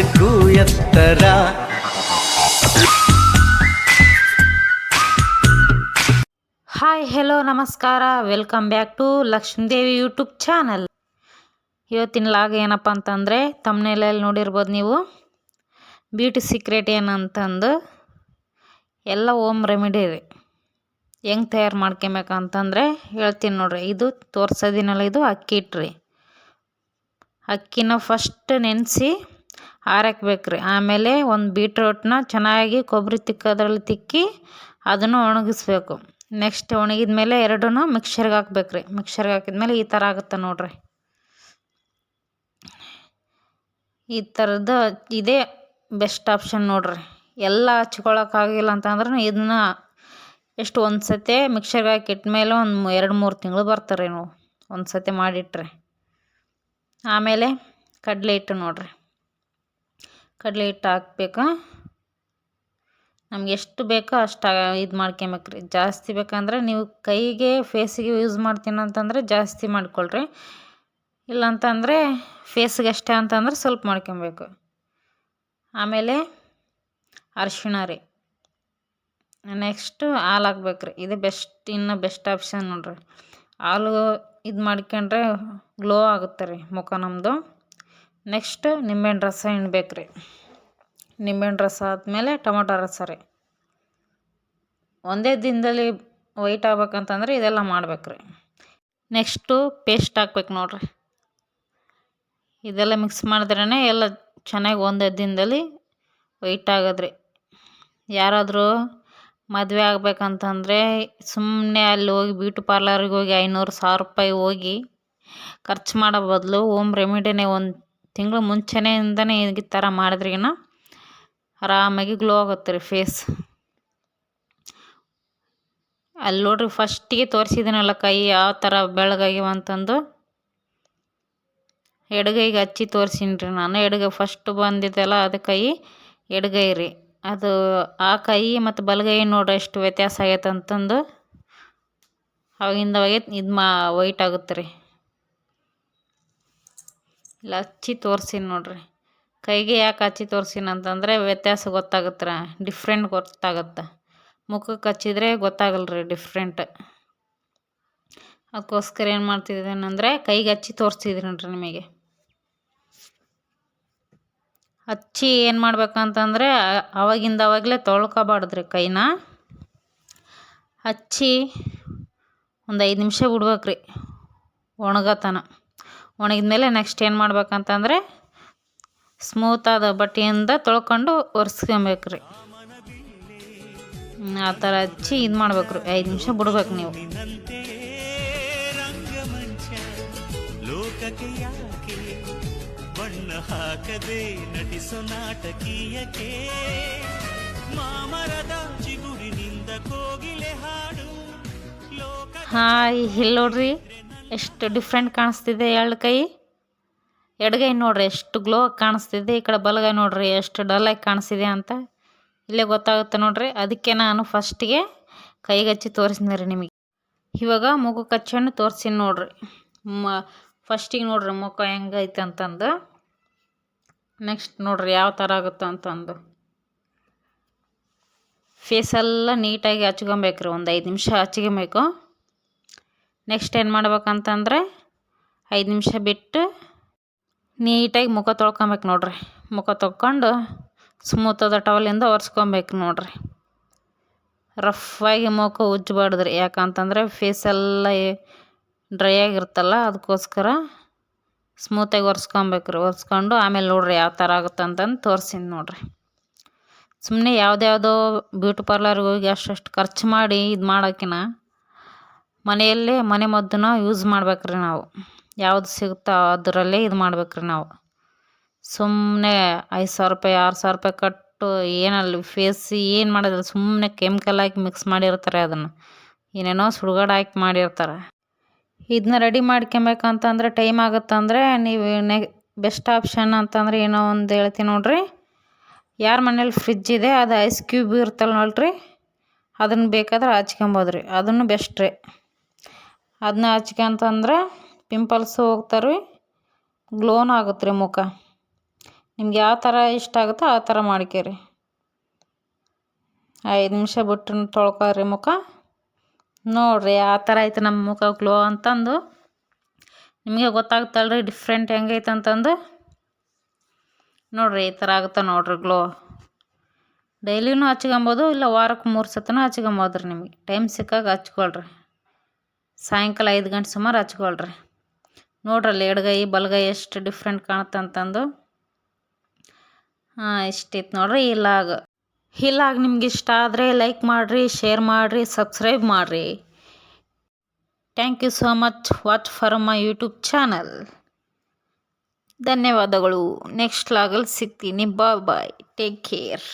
ಆಕಾಶಕ್ಕೂ ಎತ್ತರ. Hi hello ನಮಸ್ಕಾರ. Welcome back to Lakshmidevi YouTube channel ಇವತ್ತಿನ ಲಾಗ್ ಏನಪ್ಪ ಅಂತಂದರೆ ತಮ್ಮನೇಲಲ್ಲಿ ನೋಡಿರ್ಬೋದು ನೀವು. ಬ್ಯೂಟಿ ಸೀಕ್ರೆಟ್ ಏನಂತಂದು ಎಲ್ಲ ಓಮ್ ರೆಮಿಡಿ ರೀ. ಹೆಂಗೆ ತಯಾರು ಮಾಡ್ಕೊಬೇಕಂತಂದರೆ ಹೇಳ್ತೀನಿ ನೋಡ್ರಿ. ಇದು ತೋರ್ಸೋದಿನಲ್ಲ, ಇದು ಅಕ್ಕಿ ಇಟ್ರಿ. ಅಕ್ಕಿನ ಫಸ್ಟ್ ನೆನೆಸಿ ಆರಾಕ್ಬೇಕ್ರಿ. ಆಮೇಲೆ ಒಂದು ಬೀಟ್ರೋಟ್ನ ಚೆನ್ನಾಗಿ ಕೊಬ್ಬರಿ ತಿಕ್ಕೋದ್ರಲ್ಲಿ ತಿಕ್ಕಿ ಅದನ್ನು ಒಣಗಿಸ್ಬೇಕು. ನೆಕ್ಸ್ಟ್ ಒಣಗಿದ ಮೇಲೆ ಎರಡೂ ಮಿಕ್ಸರ್ಗೆ ಹಾಕ್ಬೇಕ್ರಿ. ಮಿಕ್ಸರ್ಗೆ ಹಾಕಿದ್ಮೇಲೆ ಈ ಥರ ಆಗುತ್ತೆ ನೋಡ್ರಿ. ಈ ಥರದ್ದು ಇದೇ ಬೆಸ್ಟ್ ಆಪ್ಷನ್ ನೋಡ್ರಿ. ಎಲ್ಲ ಹಚ್ಕೊಳಕ್ಕಾಗಿಲ್ಲ ಅಂತಂದ್ರೂ ಇದನ್ನ ಎಷ್ಟು ಒಂದು ಸತಿ ಮಿಕ್ಸರ್ಗೆ ಹಾಕಿ ಇಟ್ಮೇಲೆ ಒಂದು ಎರಡು ಮೂರು ತಿಂಗಳು ಬರ್ತಾರೆ ನೀವು ಒಂದು ಸತಿ ಮಾಡಿಟ್ರೆ. ಆಮೇಲೆ ಕಡಲೆ ಹಿಟ್ಟು ನೋಡ್ರಿ. ಕಡಲೆ ಹಿಟ್ಟು ಹಾಕ್ಬೇಕು? ನಮ್ಗೆ ಎಷ್ಟು ಬೇಕೋ ಅಷ್ಟು ಇದು ಮಾಡ್ಕೊಬೇಕ್ರಿ. ಜಾಸ್ತಿ ಬೇಕಂದ್ರೆ ನೀವು ಕೈಗೆ ಫೇಸಿಗೆ ಯೂಸ್ ಮಾಡ್ತೀನಿ ಅಂತಂದರೆ ಜಾಸ್ತಿ ಮಾಡ್ಕೊಳ್ರಿ. ಇಲ್ಲಂತಂದರೆ ಫೇಸ್ಗೆ ಅಷ್ಟೇ ಅಂತಂದ್ರೆ ಸ್ವಲ್ಪ ಮಾಡ್ಕೊಬೇಕು. ಆಮೇಲೆ ಅರಿಶಿಣ ರೀ. ನೆಕ್ಸ್ಟು ಹಾಲು ಹಾಕ್ಬೇಕ್ರಿ. ಇದು ಬೆಸ್ಟ್, ಇನ್ನು ಬೆಸ್ಟ್ ಆಪ್ಷನ್ ನೋಡ್ರಿ. ಹಾಲು ಇದು ಮಾಡ್ಕೊಂಡ್ರೆ ಗ್ಲೋ ಆಗುತ್ತೆ ರೀ ಮುಖ ನಮ್ಮದು ನೆಕ್ಸ್ಟ್ ನಿಂಬೆಹಣ್ಣು ರಸ ಹಿಂಡ್ಬೇಕು ರೀ. ನಿಂಬೆಹಣ್ಣು ರಸ ಆದಮೇಲೆ ಟೊಮೊಟೊ ರಸ ರೀ. ಒಂದೇ ದಿನದಲ್ಲಿ ವೈಟ್ ಆಗ್ಬೇಕಂತಂದ್ರೆ ಇದೆಲ್ಲ ಮಾಡ್ಬೇಕು ರೀ. ನೆಕ್ಸ್ಟು ಪೇಸ್ಟ್ ಹಾಕ್ಬೇಕು ನೋಡ್ರಿ. ಇದೆಲ್ಲ ಮಿಕ್ಸ್ ಮಾಡಿದ್ರೇ ಎಲ್ಲ ಚೆನ್ನಾಗಿ ಒಂದೇ ದಿನದಲ್ಲಿ ವೈಟ್ ಆಗದ್ರಿ ಯಾರಾದರೂ ಮದುವೆ ಆಗ್ಬೇಕಂತಂದರೆ ಸುಮ್ಮನೆ ಅಲ್ಲಿ ಹೋಗಿ ಬ್ಯೂಟಿ ಪಾರ್ಲರಿಗೆ ಹೋಗಿ ಐನೂರು ಸಾವಿರ ರೂಪಾಯಿ ಹೋಗಿ ಖರ್ಚು ಮಾಡೋ ಬದಲು ಓಮ್ ರೆಮಿಡಿನೇ ಒಂದು ತಿಂಗಳು ಮುಂಚೆನೆಯಿಂದನೇ ಈ ಥರ ಮಾಡಿದ್ರಿಗಿನ ಆರಾಮಾಗಿ ಗ್ಲೋ ಆಗುತ್ತೆ ರೀ ಫೇಸ್. ಅಲ್ಲಿ ನೋಡ್ರಿ ಫಸ್ಟಿಗೆ ತೋರಿಸಿದ್ದೀನಲ್ಲ ಕೈ ಯಾವ ಥರ ಬೆಳಗಾಗಿವ ಅಂತಂದು. ಎಡಗೈಗೆ ಹಚ್ಚಿ ತೋರಿಸೀನಿ ರೀ ನಾನು. ಎಡಗೈ ಫಸ್ಟ್ ಬಂದಿದ್ದೆಲ್ಲ ಅದು ಕೈ, ಎಡಗೈ ರೀ. ಅದು ಆ ಕೈ ಮತ್ತು ಬಲಗೈ ನೋಡ್ರಿ ಎಷ್ಟು ವ್ಯತ್ಯಾಸ ಆಗೈತೆ ಅಂತಂದು. ಅವಾಗಿಂದ ಅವಾಗೆ ಇದು ಮಾ ವೈಟ್ ಆಗುತ್ತೆ ರೀ. ಇಲ್ಲ, ಹಚ್ಚಿ ತೋರ್ಸೀನಿ ನೋಡ್ರಿ. ಕೈಗೆ ಯಾಕೆ ಹಚ್ಚಿ ತೋರ್ಸೀನಿ ಅಂತಂದರೆ ವ್ಯತ್ಯಾಸ ಗೊತ್ತಾಗುತ್ತೆ ಡಿಫ್ರೆಂಟ್ ಗೊತ್ತಾಗುತ್ತೆ. ಮುಖಕ್ಕೆ ಹಚ್ಚಿದ್ರೆ ಗೊತ್ತಾಗಲ್ಲ ರೀ ಡಿಫ್ರೆಂಟ್. ಅದಕ್ಕೋಸ್ಕರ ಏನು ಮಾಡ್ತಿದ್ದೇನೆಂದರೆ ಕೈಗೆ ಹಚ್ಚಿ ತೋರಿಸ್ತಿದ್ದೀನಿ ನಿಮಗೆ. ಹಚ್ಚಿ ಏನು ಮಾಡ್ಬೇಕಂತಂದರೆ ಅವಾಗಿಂದ ಅವಾಗಲೇ ತೊಳ್ಕೊಬಾರ್ದ್ರಿ ಕೈನ. ಹಚ್ಚಿ ಒಂದು ಐದು ನಿಮಿಷ ಬಿಡ್ಬೇಕ್ರಿ ಒಣಗತನ. ಒಣಗಿದ ಮೇಲೆ ನೆಕ್ಸ್ಟ್ ಏನು ಮಾಡ್ಬೇಕಂತಂದರೆ ಸ್ಮೂತಾದ ಬಟ್ಟೆಯಿಂದ ತೊಳ್ಕೊಂಡು ಒರೆಸ್ಕೊಬೇಕ್ರಿ. ಆ ಥರ ಹಚ್ಚಿ ಇದು ಮಾಡ್ಬೇಕು ರೀ ಐದು ನಿಮಿಷ ಬಿಡ್ಬೇಕು ನೀವು. ಹಾಯ್ ಇಲ್ಲಿ ನೋಡ್ರಿ. ಎಷ್ಟು ಡಿಫ್ರೆಂಟ್ ಕಾಣಿಸ್ತಿದೆ ಎರಡು ಕೈ? ಎಡಗೈ ನೋಡ್ರಿ, ಎಷ್ಟು ಗ್ಲೋ ಕಾಣಿಸ್ತಿದೆ. ಈ ಕಡೆ ಬಲಗೈ ನೋಡ್ರಿ, ಎಷ್ಟು ಡಲ್ಲಾಗಿ ಕಾಣಿಸ್ತಿದೆ ಅಂತ. ಇಲ್ಲೇ ಗೊತ್ತಾಗುತ್ತೆ ನೋಡ್ರಿ. ಅದಕ್ಕೆ ನಾನು ಫಸ್ಟಿಗೆ ಕೈಗೆ ಹಚ್ಚಿ ತೋರಿಸಿದ್ನಿ ರೀ ನಿಮಗೆ. ಇವಾಗ ಮುಖ ಕಚ್ಚನ್ನು ತೋರಿಸಿನಿ ನೋಡ್ರಿ. ಮ ಫಸ್ಟಿಗೆ ನೋಡ್ರಿ ಮುಖ ಹೆಂಗೈತೆ ಅಂತಂದು. ನೆಕ್ಸ್ಟ್ ನೋಡ್ರಿ ಯಾವ ಥರ ಆಗುತ್ತೆ ಅಂತಂದು. ಫೇಸೆಲ್ಲ ನೀಟಾಗಿ ಹಚ್ಕೊಬೇಕ್ರಿ, ಒಂದು ಐದು ನಿಮಿಷ ಹಚ್ಕೊಬೇಕು. ನೆಕ್ಸ್ಟ್ ಏನು ಮಾಡ್ಬೇಕಂತಂದರೆ ಐದು ನಿಮಿಷ ಬಿಟ್ಟು ನೀಟಾಗಿ ಮುಖ ತೊಳ್ಕೊಬೇಕು ನೋಡ್ರಿ. ಮುಖ ತೊಳ್ಕೊಂಡು ಸ್ಮೂತಾದ ಟವಲಿಂದ ಒರೆಸ್ಕೊಬೇಕು ನೋಡ್ರಿ. ರಫಾಗಿ ಮುಖ ಉಜ್ಜಬಾರ್ದ್ರಿ. ಯಾಕಂತಂದರೆ ಎಲ್ಲ ಡ್ರೈ ಆಗಿರ್ತಲ್ಲ ಅದಕ್ಕೋಸ್ಕರ ಸ್ಮೂತಾಗಿ ಒರೆಸ್ಕೊಬೇಕು ರೀ ಒರೆಸ್ಕೊಂಡು ಆಮೇಲೆ ನೋಡ್ರಿ ಯಾವ ಥರ ಆಗುತ್ತೆ ಅಂತಂದು ತೋರ್ಸೀನಿ ನೋಡ್ರಿ. ಸುಮ್ಮನೆ ಯಾವುದ್ಯಾವುದೋ ಬ್ಯೂಟಿ ಪಾರ್ಲರ್ಗೆ ಹೋಗಿ ಅಷ್ಟು ಖರ್ಚು ಮಾಡಿ ಇದು ಮಾಡೋಕ್ಕಿಂತ ಮನೆಯಲ್ಲೇ ಮನೆ ಮದ್ದನ್ನ ಯೂಸ್ ಮಾಡ್ಬೇಕ್ರಿ ನಾವು. ಯಾವ್ದು ಸಿಗುತ್ತೋ ಅದರಲ್ಲೇ ಇದು ಮಾಡ್ಬೇಕ್ರಿ ನಾವು. ಸುಮ್ಮನೆ ಐದು ಸಾವಿರ ರೂಪಾಯಿ, ಆರು ಸಾವಿರ ರೂಪಾಯಿ ಕಟ್ಟು ಏನಲ್ಲಿ ಫೇಸ್ ಏನು ಮಾಡೋದಿಲ್ಲ ಸುಮ್ಮನೆ ಕೆಮಿಕಲ್ ಹಾಕಿ ಮಿಕ್ಸ್ ಮಾಡಿರ್ತಾರೆ ಅದನ್ನು. ಏನೇನೋ ಸುಡುಗಾಡು ಹಾಕಿ ಮಾಡಿರ್ತಾರೆ. ಇದನ್ನ ರೆಡಿ ಮಾಡ್ಕೊಬೇಕಂತಂದ್ರೆ ಟೈಮ್ ಆಗುತ್ತಂದರೆ ನೀವು ನೆ ಬೆಸ್ಟ್ ಆಪ್ಷನ್ ಅಂತಂದರೆ ಏನೋ ಒಂದು ಹೇಳ್ತೀನಿ ನೋಡಿರಿ. ಯಾರ ಮನೇಲಿ ಫ್ರಿಜ್ ಇದೆ, ಅದು ಐಸ್ ಕ್ಯೂಬ್ ಇರ್ತಲ್ಲ ನೋಡ್ರಿ. ಅದನ್ನು ಬೇಕಾದ್ರೆ ಹಚ್ಕೊಬೋದ್ರಿ. ಅದನ್ನು ಬೆಸ್ಟ್ ರೀ. ಅದನ್ನ ಹಚ್ಕೊಂತಂದ್ರೆ ಪಿಂಪಲ್ಸ್ ರೀ ಗ್ಲೋನು ಆಗುತ್ತೆ ರೀ ಮುಖ. ನಿಮ್ಗೆ ಯಾವ ಥರ ಇಷ್ಟ ಆಗುತ್ತೋ ಆ ಥರ ಮಾಡ್ಕೊರಿ. ಐದು ನಿಮಿಷ ಬಿಟ್ಟು ತೊಳ್ಕೊರಿ ಮುಖ. ನೋಡಿರಿ ಆ ಥರ ಐತೆ ನಮ್ಮ ಮುಖ ಗ್ಲೋ ಅಂತಂದು. ನಿಮಗೆ ಗೊತ್ತಾಗುತ್ತಲ್ರಿ ಡಿಫ್ರೆಂಟ್ ಹೆಂಗೈತೆ ಅಂತಂದು. ನೋಡಿರಿ ಈ ಥರ ಆಗುತ್ತೆ ನೋಡಿರಿ ಗ್ಲೋ ಡೈಲಿನೂ ಹಚ್ಕೊಬೋದು ಇಲ್ಲ ವಾರಕ್ಕೆ ಮೂರು ಸತನೂ ಹಚ್ಕೊಬೋದ್ರಿ ನಿಮಗೆ. ಟೈಮ್ ಸಿಕ್ಕಾಗ ಹಚ್ಕೊಳ್ರಿ. ಸಾಯಂಕಾಲ ಐದು ಗಂಟೆ ಸುಮಾರು ಹಚ್ಕೊಳ್ರಿ. ನೋಡ್ರಲ್ಲಿ ಎಡಗೈ ಬಲಗೈ ಎಷ್ಟು ಡಿಫ್ರೆಂಟ್ ಕಾಣುತ್ತೆ ಅಂತಂದು. ಹಾಂ ಇಷ್ಟಿತ್ತು ನೋಡ್ರಿ ಇಲ್ಲಾಗ ಇಲ್ಲಾಗ ನಿಮ್ಗೆ ಇಷ್ಟ ಆದರೆ ಲೈಕ್ ಮಾಡಿರಿ ಶೇರ್ ಮಾಡಿರಿ ಸಬ್ಸ್ಕ್ರೈಬ್ ಮಾಡಿರಿ. Thank you so much watch for my YouTube channel ಧನ್ಯವಾದಗಳು. ನೆಕ್ಸ್ಟ್ ಲಾಗಲ್ಲಿ ಸಿಗ್ತೀನಿ. ಬಾಯ್ ಬಾಯ್ ಟೇಕ್ ಕೇರ್